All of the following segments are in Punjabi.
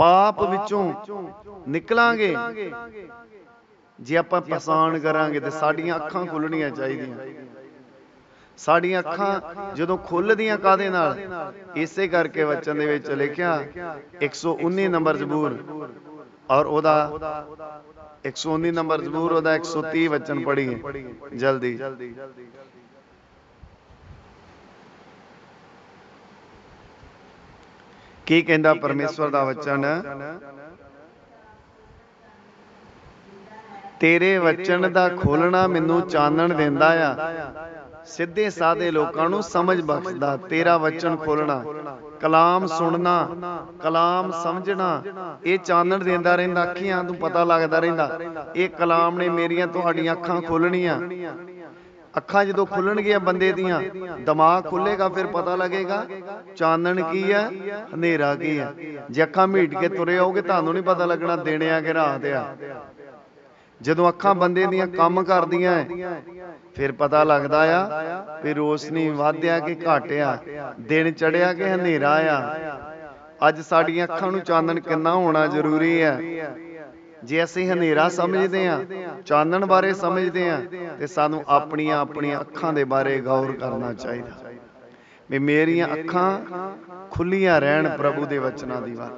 ਪਾਪ ਵਿੱਚੋਂ ਨਿਕਲਾਂਗੇ। ਜੇ ਆਪਾਂ ਪਛਾਣ ਕਰਾਂਗੇ ਤੇ ਸਾਡੀਆਂ ਅੱਖਾਂ ਖੁੱਲਣੀਆਂ ਚਾਹੀਦੀਆਂ। ਸਾਡੀਆਂ ਅੱਖਾਂ ਜਦੋਂ ਖੁੱਲਦੀਆਂ ਕਾਦੇ ਨਾਲ? ਇਸੇ ਕਰਕੇ ਵਚਨ ਦੇ ਵਿੱਚ ਲਿਖਿਆ 119 ਨੰਬਰ ਜ਼ਬੂਰ। ਔਰ ਉਹਦਾ 119 ਨੰਬਰ ਜ਼ਬੂਰ ਉਹਦਾ 130 ਵਚਨ ਪੜ੍ਹੀਏ। ਜਲਦੀ। ਕੀ ਕਹਿੰਦਾ ਪਰਮੇਸ਼ਵਰ ਦਾ ਵਚਨ? ਤੇਰੇ ਵਚਨ ਦਾ ਖੋਲਣਾ ਮੈਨੂੰ ਚਾਨਣ ਦਿੰਦਾ ਆ। ਸਿੱਧੇ ਸਾਦੇ ਲੋਕਾਂ ਨੂੰ ਸਮਝ ਬਖਸ਼ਦਾ। ਤੇਰਾ ਵਚਨ ਖੋਲਣਾ। ਕਲਾਮ ਸੁਣਨਾ। ਕਲਾਮ ਸਮਝਣਾ। ਇਹ ਚਾਨਣ ਦਿੰਦਾ ਰਹਿੰਦਾ। ਅੱਖੀਆਂ ਨੂੰ ਪਤਾ ਲੱਗਦਾ ਰਹਿੰਦਾ। ਇਹ ਕਲਾਮ ਨੇ ਮੇਰੀਆਂ ਤੁਹਾਡੀਆਂ ਅੱਖਾਂ ਖੋਲਣੀਆਂ। ਅੱਖਾਂ ਜਦੋਂ ਖੁੱਲਣਗੀਆਂ ਬੰਦੇ ਦੀਆਂ ਦਿਮਾਗ ਖੁੱਲੇਗਾ ਫਿਰ ਪਤਾ ਲੱਗੇਗਾ ਚਾਨਣ ਕੀ ਹੈ ਹਨੇਰਾ ਕੀ ਹੈ। ਜੇ ਅੱਖਾਂ ਮੀਟ ਕੇ ਤੁਰੇ ਆਓਗੇ ਤੁਹਾਨੂੰ ਨਹੀਂ ਪਤਾ ਲੱਗਣਾ ਦਿਨ ਆ ਕਿ ਰਾਤ ਆ। ਜਦੋਂ ਅੱਖਾਂ ਬੰਦੇ ਦੀਆਂ ਕੰਮ ਕਰਦੀਆਂ ਫਿਰ ਪਤਾ ਲੱਗਦਾ ਆ ਵੀ ਰੋਸ਼ਨੀ ਵਧਿਆ ਕਿ ਘਟਿਆ ਦਿਨ ਚੜਿਆ ਕਿ ਹਨੇਰਾ ਆ। ਅੱਜ ਸਾਡੀਆਂ ਅੱਖਾਂ ਨੂੰ ਚਾਨਣ ਕਿੰਨਾ ਹੋਣਾ ਜ਼ਰੂਰੀ ਹੈ ਜੇ ਅਸੀਂ ਹਨੇਰਾ ਸਮਝਦੇ ਹਾਂ, ਚਾਨਣ ਬਾਰੇ ਸਮਝਦੇ ਹਾਂ, ਤੇ ਸਾਨੂੰ ਆਪਣੀਆਂ ਆਪਣੀਆਂ ਅੱਖਾਂ ਦੇ ਬਾਰੇ ਗੌਰ ਕਰਨਾ ਚਾਹੀਦਾ। ਵੀ ਮੇਰੀਆਂ ਅੱਖਾਂ ਖੁੱਲੀਆਂ ਰਹਿਣ ਪ੍ਰਭੂ ਦੇ ਵਚਨਾਂ ਦੀ ਵਾਰ।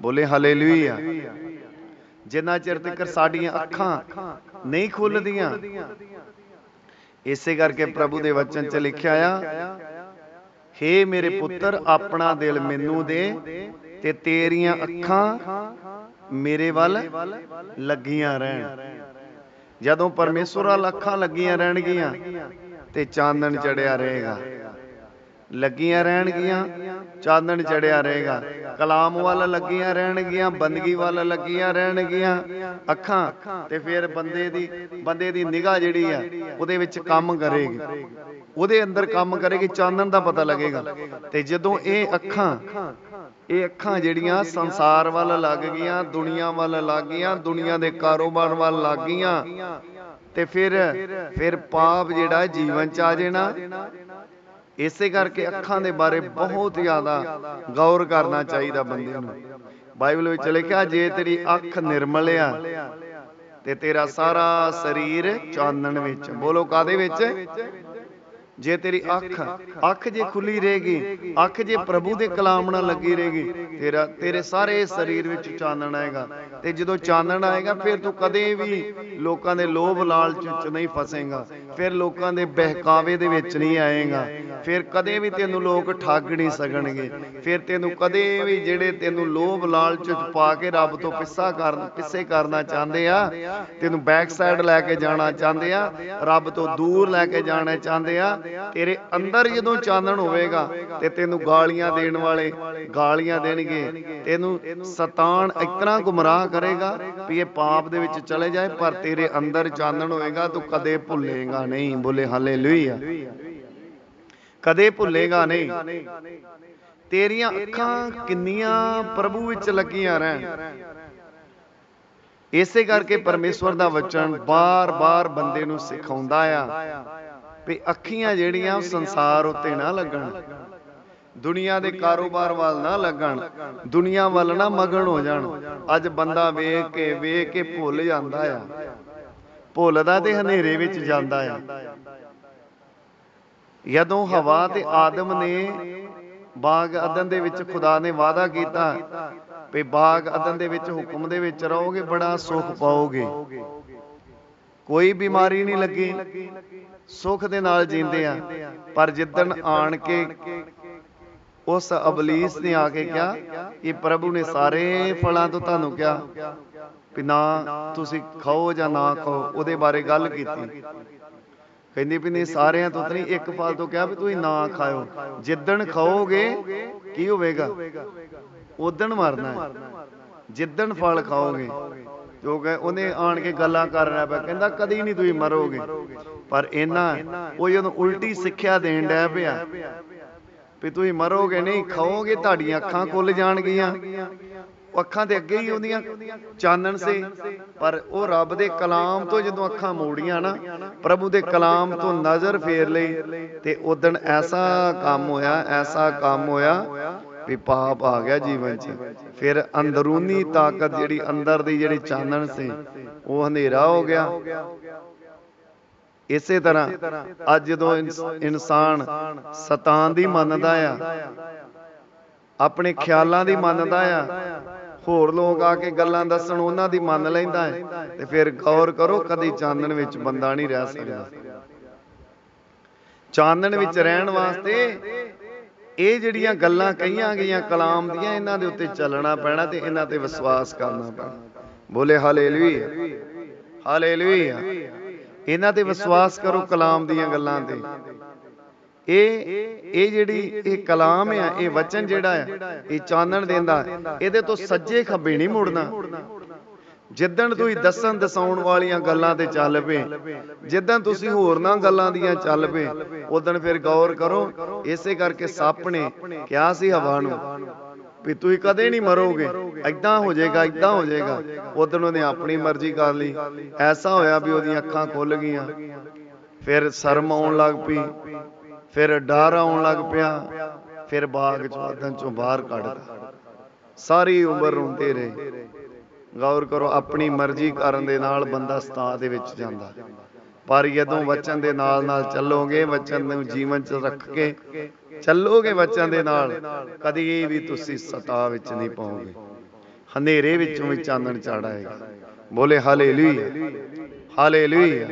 ਬੋਲੇ ਹਾਲੇਲੂਇਆ। ਜਿੰਨਾ ਚਿਰ ਤੱਕ ਸਾਡੀਆਂ ਅੱਖਾਂ ਨਹੀਂ ਖੁੱਲਦੀਆਂ, ਇਸੇ ਕਰਕੇ ਪ੍ਰਭੂ ਦੇ ਵਚਨ 'ਚ ਲਿਖਿਆ ਆ, ਹੇ ਮੇਰੇ ਪੁੱਤਰ, ਆਪਣਾ ਦਿਲ ਮੈਨੂੰ ਦੇ ਤੇ ਤੇਰੀਆਂ ਅੱਖਾਂ ਮੇਰੇ ਵੱਲ ਲੱਗੀਆਂ ਰਹਿਣ। ਜਦੋਂ ਪਰਮੇਸ਼ਵਰ ਵੱਲ ਅੱਖਾਂ ਲੱਗੀਆਂ ਰਹਿਣਗੀਆਂ ਤੇ ਚਾਨਣ ਚੜਿਆ ਰਹੇਗਾ। ਲੱਗੀਆਂ ਰਹਿਣਗੀਆਂ ਚਾਨਣ ਚੜਿਆ ਰਹੇਗਾ। ਕਲਾਮ ਵੱਲ ਲੱਗੀਆਂ ਰਹਿਣਗੀਆਂ, ਬੰਦਗੀ ਵੱਲ ਲੱਗੀਆਂ ਰਹਿਣਗੀਆਂ। ਅੱਖਾਂ ਤੇ ਫਿਰ ਬੰਦੇ ਦੀ ਬੰਦੇ ਦੀ ਨਿਗਾਹ ਜਿਹੜੀ ਆ, ਉਹਦੇ ਵਿੱਚ ਕੰਮ ਕਰੇਗੀ। ਉਹਦੇ ਅੰਦਰ ਕੰਮ ਕਰੇਗੀ ਚਾਨਣ ਦਾ ਪਤਾ ਲੱਗੇਗਾ। ਤੇ ਜਦੋਂ ਇਹ ਅੱਖਾਂ ਇਹ ਅੱਖਾਂ ਜਿਹੜੀਆਂ ਸੰਸਾਰ ਵੱਲ ਲੱਗ ਗਈਆਂ, ਦੁਨੀਆ ਵੱਲ ਲੱਗ ਗਈਆਂ, ਦੁਨੀਆ ਦੇ ਕਾਰੋਬਾਰ ਵੱਲ ਲੱਗ ਗਈਆਂ। ਤੇ ਫਿਰ ਫਿਰ ਪਾਪ ਜਿਹੜਾ ਜੀਵਨ ਚ ਆ ਜਾਣਾ। ਇਸੇ ਕਰਕੇ ਅੱਖਾਂ ਦੇ ਬਾਰੇ ਬਹੁਤ ਜ਼ਿਆਦਾ ਗੌਰ ਕਰਨਾ ਚਾਹੀਦਾ ਬੰਦੇ ਨੂੰ। ਬਾਈਬਲ ਵਿੱਚ ਲਿਖਿਆ, ਜੇ ਤੇਰੀ ਅੱਖ ਨਿਰਮਲ ਆ, ਤੇ ਤੇਰਾ ਸਾਰਾ ਸਰੀਰ ਚਾਨਣ ਵਿੱਚ, ਬੋਲੋ ਕਾਦੇ ਵਿੱਚ? ਜੇ ਤੇਰੀ ਅੱਖ ਅੱਖ ਜੇ ਖੁੱਲੀ ਰਹੇਗੀ ਅੱਖ ਜੇ ਪ੍ਰਭੂ ਦੇ ਕਲਾਮ ਨਾਲ ਲੱਗੀ ਰਹੇਗੀ ਤੇਰਾ ਤੇਰੇ ਸਾਰੇ ਸਰੀਰ ਵਿੱਚ ਚਾਨਣ ਆਏਗਾ। ਤੇ ਜਦੋਂ ਚਾਨਣ ਆਏਗਾ ਫਿਰ ਤੂੰ ਕਦੇ ਵੀ ਲੋਕਾਂ ਦੇ ਲੋਭ ਲਾਲਚ ਵਿੱਚ ਨਹੀਂ ਫਸੇਗਾ। ਫਿਰ ਲੋਕਾਂ ਦੇ ਬਹਿਕਾਵੇ ਦੇ ਵਿੱਚ ਨਹੀਂ ਆਏਗਾ। ਫਿਰ ਕਦੇ ਵੀ ਤੈਨੂੰ ਲੋਕ ਠੱਗ ਨਹੀਂ ਸਕਣਗੇ। ਫਿਰ ਤੈਨੂੰ ਕਦੇ ਵੀ ਜਿਹੜੇ ਤੈਨੂੰ ਲੋਭ ਲਾਲਚ ਪਾ ਕੇ ਰੱਬ ਤੋਂ ਪਿੱਛਾ ਕਰਨ ਪਿੱਛੇ ਕਰਨਾ ਚਾਹੁੰਦੇ ਆ, ਤੈਨੂੰ ਬੈਕ ਸਾਈਡ ਲੈ ਕੇ ਜਾਣਾ ਚਾਹੁੰਦੇ ਆ, ਰੱਬ ਤੋਂ ਦੂਰ ਲੈ ਕੇ ਜਾਣਾ ਚਾਹੁੰਦੇ ਆ, ਤੇਰੇ ਅੰਦਰ ਜਦੋਂ ਚਾਨਣ ਹੋਵੇਗਾ ਤੇ ਤੈਨੂੰ ਗਾਲੀਆਂ ਦੇਣ ਵਾਲੇ ਗਾਲੀਆਂ ਦੇਣਗੇ। ਤੈਨੂੰ ਸਤਾਨ ਇਤਨਾ ਗੁੰਮਰਾਹ ਕਰੇਗਾ ਵੀ ਇਹ ਪਾਪ ਦੇ ਵਿੱਚ ਚਲੇ ਜਾਏ, ਪਰ ਤੇਰੇ ਅੰਦਰ ਚਾਨਣ ਹੋਏਗਾ, ਤੂੰ ਕਦੇ ਭੁੱਲੇਗਾ ਨਹੀਂ। ਬੋਲੇ ਹਾਲੇਲੂਇਆ ਕਦੇ ਭੁੱਲੇਗਾ ਨਹੀਂ। ਤੇਰੀਆਂ ਅੱਖਾਂ ਕਿੰਨੀਆਂ ਪ੍ਰਭੂ ਵਿੱਚ ਲੱਗੀਆਂ ਰਹਿਣ। ਇਸੇ ਕਰਕੇ ਪਰਮੇਸ਼ਵਰ ਦਾ ਵਚਨ ਬਾਰ-ਬਾਰ ਬੰਦੇ ਨੂੰ ਸਿਖਾਉਂਦਾ ਆ ਵੀ ਅੱਖੀਆਂ ਜਿਹੜੀਆਂ ਸੰਸਾਰ ਉੱਤੇ ਨਾ ਲੱਗਣ। ਦੁਨੀਆ ਦੇ ਕਾਰੋਬਾਰ ਵੱਲ ਨਾ ਲੱਗਣ। ਦੁਨੀਆ ਵੱਲ ਨਾ ਮਗਨ ਹੋ ਜਾਣ। ਅੱਜ ਬੰਦਾ ਵੇਖ ਕੇ ਵੇਖ ਕੇ ਭੁੱਲ ਜਾਂਦਾ ਆ। ਭੁੱਲਦਾ ਤੇ ਹਨੇਰੇ ਵਿੱਚ ਜਾਂਦਾ ਆ। ਜਦੋਂ ਹਵਾ ਤੇ ਆਦਮ ਨੇ ਬਾਗ ਅਦਨ ਦੇ ਵਿੱਚ ਖੁਦਾ ਨੇ ਵਾਅਦਾ ਕੀਤਾ ਵੀ ਬਾਗ ਅਦਨ ਦੇ ਵਿੱਚ ਹੁਕਮ ਦੇ ਵਿੱਚ ਰਹੋਗੇ ਬੜਾ ਸੁੱਖ ਪਾਓਗੇ। ਕੋਈ ਬਿਮਾਰੀ ਨਹੀਂ ਲੱਗੀ ਸੁੱਖ ਦੇ ਨਾਲ ਜੀਂਦੇ ਆ। ਪਰ ਜਿੱਦਣ ਆਣ ਕੇ ਉਸ ਅਬਲੀਸ ਨੇ ਆ ਕੇ ਕਿਹਾ ਇਹ ਪ੍ਰਭੂ ਨੇ ਸਾਰੇ ਫਲਾਂ ਤੋਂ ਤੁਹਾਨੂੰ ਕਿਹਾ ਵੀ ਨਾ ਤੁਸੀਂ ਖਾਓ ਜਾਂ ਨਾ ਖਾਓ ਉਹਦੇ ਬਾਰੇ ਗੱਲ ਕੀਤੀ। ਕਹਿੰਦੀ ਵੀ ਨਹੀਂ ਸਾਰਿਆਂ ਤੋਂ ਤਾਂ ਨਹੀਂ ਇੱਕ ਫਲ ਤੋਂ ਕਿਹਾ ਵੀ ਤੁਸੀਂ ਨਾ ਖਾਓ ਜਿੱਦਣ ਖਾਓਗੇ ਕੀ ਹੋਵੇਗਾ? ਉਦਣ ਮਰਨਾ ਹੈ। ਜਿੱਦਣ ਫਲ ਖਾਓਗੇ। ਜੋ ਕਿ ਉਹਨੇ ਆਣ ਕੇ ਗੱਲਾਂ ਕਰ ਰਿਹਾ ਪਿਆ। ਕਹਿੰਦਾ ਕਦੀ ਨਹੀਂ ਤੁਸੀਂ ਮਰੋਗੇ। ਪਰ ਇਹਨਾਂ ਉਹ ਜਦੋਂ ਉਲਟੀ ਸਿੱਖਿਆ ਦੇਣ ਡਿਆ ਪਿਆ। ਵੀ ਤੁਸੀਂ ਮਰੋਗੇ ਨਹੀਂ ਖਾਓਗੇ ਤੁਹਾਡੀਆਂ ਅੱਖਾਂ ਖੁੱਲ ਜਾਣਗੀਆਂ। ਉਹ ਅੱਖਾਂ ਦੇ ਅੱਗੇ ਹੀ ਉਹਦੀਆਂ ਚਾਨਣ ਸੀ। ਪਰ ਉਹ ਰੱਬ ਦੇ ਕਲਾਮ ਤੋਂ ਜਦੋਂ ਅੱਖਾਂ ਮੋੜੀਆਂ ਨਾ, ਪ੍ਰਭੂ ਦੇ ਕਲਾਮ ਤੋਂ ਨਜ਼ਰ ਫੇਰ ਲਈ ਤੇ ਉਦਣ ਐਸਾ ਕੰਮ ਹੋਇਆ, ਐਸਾ ਕੰਮ ਹੋਇਆ ਵੀ ਪਾਪ ਆ ਗਿਆ ਜੀਵਨ 'ਚ। ਫਿਰ ਅੰਦਰੂਨੀ ਤਾਕਤ ਜਿਹੜੀ ਅੰਦਰ ਦੀ ਜਿਹੜੀ ਚਾਨਣ ਸੀ, ਉਹ ਹਨੇਰਾ ਹੋ ਗਿਆ। ਇਸੇ ਤਰ੍ਹਾਂ ਅੱਜ ਜਦੋਂ ਇਨਸਾਨ ਸਤਾਨ ਦੀ ਮੰਨਦਾ ਆ, ਆਪਣੇ ਖਿਆਲਾਂ ਦੀ ਮੰਨਦਾ ਆ ਹੋਰ ਲੋਕ ਆ ਕੇ ਗੱਲਾਂ ਦੱਸਣ, ਉਹਨਾਂ ਦੀ ਮੰਨ ਲੈਂਦਾ ਹੈ। ਤੇ ਫਿਰ ਗੌਰ ਕਰੋ, ਕਦੀ ਚਾਨਣ ਵਿੱਚ ਬੰਦਾ ਨਹੀਂ ਰਹਿ ਸਕਦਾ। ਚਾਨਣ ਵਿੱਚ ਰਹਿਣ ਵਾਸਤੇ ਇਹ ਜਿਹੜੀਆਂ ਗੱਲਾਂ ਕਹੀਆਂ ਗਈਆਂ, ਕਲਾਮ ਦੀਆਂ, ਇਹਨਾਂ ਦੇ ਉੱਤੇ ਚੱਲਣਾ ਪੈਣਾ ਤੇ ਇਹਨਾਂ ਤੇ ਵਿਸ਼ਵਾਸ ਕਰਨਾ ਪੈਣਾ। ਬੋਲੇ ਹਾਲੇਲੂਇਆ। ਹਾਲੇਲੂਇਆ। ਇਹਨਾਂ ਤੇ ਵਿਸ਼ਵਾਸ ਕਰੋ ਕਲਾਮ ਦੀਆਂ ਗੱਲਾਂ ਤੇ। ਇਹ ਇਹ ਜਿਹੜੀ ਇਹ ਕਲਾਮ ਆ, ਇਹ ਵਚਨ ਜਿਹੜਾ ਆ, ਇਹ ਚਾਨਣ ਦਿੰਦਾ, ਇਹਦੇ ਤੋਂ ਸੱਜੇ ਖੱਬੇ ਨਹੀਂ ਮੁੜਨਾ। ਜਿੱਦਣ ਤੁਸੀਂ ਦੱਸਣ ਦਸਾਉਣ ਵਾਲੀਆਂ ਗੱਲਾਂ ਤੇ ਚੱਲ ਪਏ, ਜਿੱਦਣ ਤੁਸੀਂ ਹੋਰ ਗੱਲਾਂ ਦੀਆਂ ਚੱਲ ਪਏ, ਉਦੋਂ ਫਿਰ ਗੌਰ ਕਰੋ, ਇਸੇ ਕਰਕੇ ਸੱਪ ਨੇ ਕਿਹਾ ਸੀ ਹਵਾ ਨੂੰ ਵੀ ਤੁਸੀਂ ਕਦੇ ਨਹੀਂ ਮਰੋਗੇ ਐਦਾਂ ਹੋ ਜਾਏਗਾ ਐਦਾਂ ਹੋ ਜਾਏਗਾ। ਉਦੋਂ ਉਹਨੇ ਆਪਣੀ ਮਰਜ਼ੀ ਕਰ ਲਈ, ਐਸਾ ਹੋਇਆ ਵੀ ਉਹਦੀਆਂ ਅੱਖਾਂ ਖੁੱਲ ਗਈਆਂ। ਫਿਰ ਸ਼ਰਮ ਆਉਣ ਲੱਗ ਪਈ। ਫਿਰ ਡਰ ਆਉਣ ਲੱਗ ਪਿਆ, ਫਿਰ ਬਾਗ ਚੋਂ ਚੋਂ ਬਾਹਰ ਕੱਢ ਸਾਰੀ ਉਮਰ ਰੋਂਦੇ ਰਹੇ। ਗੌਰ ਕਰੋ, ਆਪਣੀ ਮਰਜ਼ੀ ਕਰਨ ਦੇ ਨਾਲ ਬੰਦਾ ਸਤਾ ਦੇ ਵਿੱਚ ਜਾਂਦਾ। ਪਰ ਜਦੋਂ ਵਚਨ ਦੇ ਨਾਲ ਨਾਲ ਚੱਲੋਗੇ, ਵਚਨ ਨੂੰ ਜੀਵਨ 'ਚ ਰੱਖ ਕੇ ਚੱਲੋਗੇ ਵਚਨ ਦੇ ਨਾਲ, ਕਦੀ ਵੀ ਤੁਸੀਂ ਸਤਾ ਵਿੱਚ ਨਹੀਂ ਪਾਓਗੇ ਹਨੇਰੇ ਵਿੱਚੋਂ ਵੀ ਚਾਨਣ ਚੜਾਏਗਾ ਬੋਲੇ, ਹਾਲੇਲੂਇਆ ਹਾਲੇਲੂਇਆ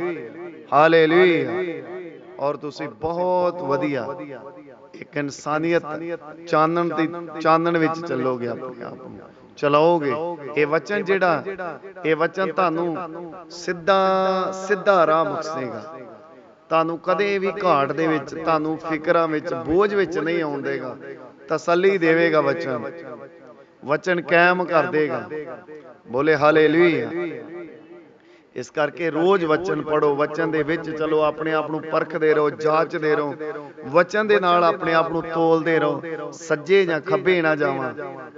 ਹਾਲੇਲੂਇਆ। ਔਰ ਤੁਸੀਂ ਬਹੁਤ ਵਧੀਆ ਇੱਕ ਇਨਸਾਨੀਅਤ ਚਾਨਣ ਦੀ ਚਾਨਣ ਵਿੱਚ ਚੱਲੋਗੇ ਆਪਣੇ ਆਪ ਨੂੰ। ਚਲਾਓਗੇ। ਇਹ ਵਚਨ ਜਿਹੜਾ, ਇਹ ਵਚਨ ਤੁਹਾਨੂੰ ਸਿੱਧਾ ਸਿੱਧਾ ਰਾਹ ਮੁਕਸੇਗਾ ਤੁਹਾਨੂੰ ਕਦੇ ਵੀ ਘਾਟ ਦੇ ਵਿੱਚ, ਤੁਹਾਨੂੰ ਫਿਕਰਾਂ ਵਿੱਚ, ਬੋਝ ਵਿੱਚ ਨਹੀਂ ਆਉਣ ਦੇਗਾ। ਤਸੱਲੀ ਦੇਵੇਗਾ ਵਚਨ। ਵਚਨ ਕਾਇਮ ਕਰ ਦੇਗਾ। ਬੋਲੇ, ਹਾਲੇਲੂਇਆ। ਇਸ ਕਰਕੇ ਰੋਜ਼ ਵਚਨ ਪੜੋ ਵਚਨ ਦੇ ਵਿੱਚ ਚਲੋ, ਆਪਣੇ ਆਪ ਨੂੰ ਪਰਖਦੇ ਰਹੋ, ਜਾਂਚਦੇ ਰਹੋ, ਵਚਨ ਦੇ ਨਾਲ ਆਪਣੇ ਆਪ ਨੂੰ ਤੋਲਦੇ ਰਹੋ, ਸੱਜੇ ਜਾਂ ਖੱਬੇ ਨਾ ਜਾਵਾਂ।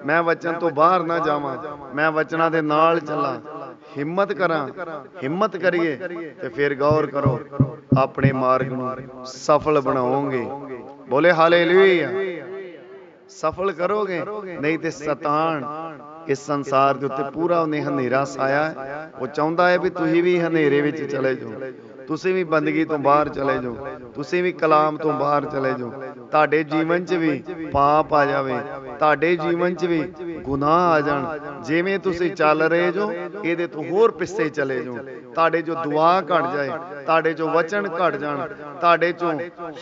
ਮੈਂ ਵਚਨ ਤੋਂ ਬਾਹਰ ਨਾ ਜਾਵਾਂ, ਮੈਂ ਵਚਨਾਂ ਦੇ ਨਾਲ ਚੱਲਾਂ। ਹਿੰਮਤ ਕਰਾਂ, ਹਿੰਮਤ ਕਰੀਏ ਤੇ ਫਿਰ ਗੌਰ ਕਰੋ, ਆਪਣੇ ਮਾਰਗ ਨੂੰ ਸਫਲ ਬਣਾਓਗੇ। ਬੋਲੇ ਹਾਲੇਲੂਇਆ। ਸਫਲ ਕਰੋਗੇ, ਨਹੀਂ ਤੇ ਸਤਾਨ। ਇਸ ਸੰਸਾਰ ਦੇ ਉੱਤੇ ਪੂਰਾ ਉਹਨੇ ਹਨੇਰਾ ਸਾਇਆ ਹੈ। ਉਹ ਚਾਹੁੰਦਾ ਹੈ ਵੀ ਤੁਸੀਂ ਵੀ ਹਨੇਰੇ ਵਿੱਚ ਚਲੇ ਜਾਓ। ਤੁਸੀਂ ਵੀ ਬੰਦਗੀ ਤੋਂ ਬਾਹਰ ਚਲੇ ਜਾਓ। ਤੁਸੀਂ ਵੀ ਕਲਾਮ ਤੋਂ ਬਾਹਰ ਚਲੇ ਜਾਓ। ਤੁਹਾਡੇ ਜੀਵਨ 'ਚ ਵੀ ਪਾਪ ਆ ਜਾਵੇ। ਤੁਹਾਡੇ ਜੀਵਨ 'ਚ ਵੀ ਗੁਨਾਹ ਆ ਜਾਣ। ਜਿਵੇਂ ਤੁਸੀਂ ਚੱਲ ਰਹੇ ਜੋ, ਇਹਦੇ ਤੋਂ ਹੋਰ ਪਿੱਛੇ ਚਲੇ ਜਾਓ ਤੁਹਾਡੇ ਜੋ ਦੁਆ ਘਟ ਜਾਏ, ਤੁਹਾਡੇ ਜੋ ਵਚਨ ਘਟ ਜਾਣ, ਤੁਹਾਡੇ ਚੋਂ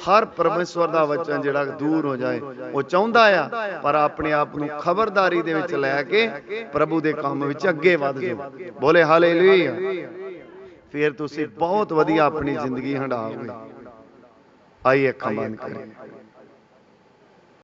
ਹਰ ਪਰਮੇਸ਼ਵਰ ਦਾ ਵਚਨ ਜਿਹੜਾ ਦੂਰ ਹੋ ਜਾਏ, ਉਹ ਚਾਹੁੰਦਾ ਆ, ਪਰ ਆਪਣੇ ਆਪ ਨੂੰ ਖਬਰਦਾਰੀ ਦੇ ਵਿੱਚ ਲੈ ਕੇ ਪ੍ਰਭੂ ਦੇ ਕੰਮ ਵਿੱਚ ਅੱਗੇ ਵਧ ਜਾਓ। ਬੋਲੇ ਹਾਲੇਲੂਇਆ। ਫਿਰ ਤੁਸੀਂ ਬਹੁਤ ਵਧੀਆ ਆਪਣੀ ਜ਼ਿੰਦਗੀ ਹੰਡਾਓਗੇ ਆਈ ਅੱਖਾਂ ਬੰਦ ਕਰੀ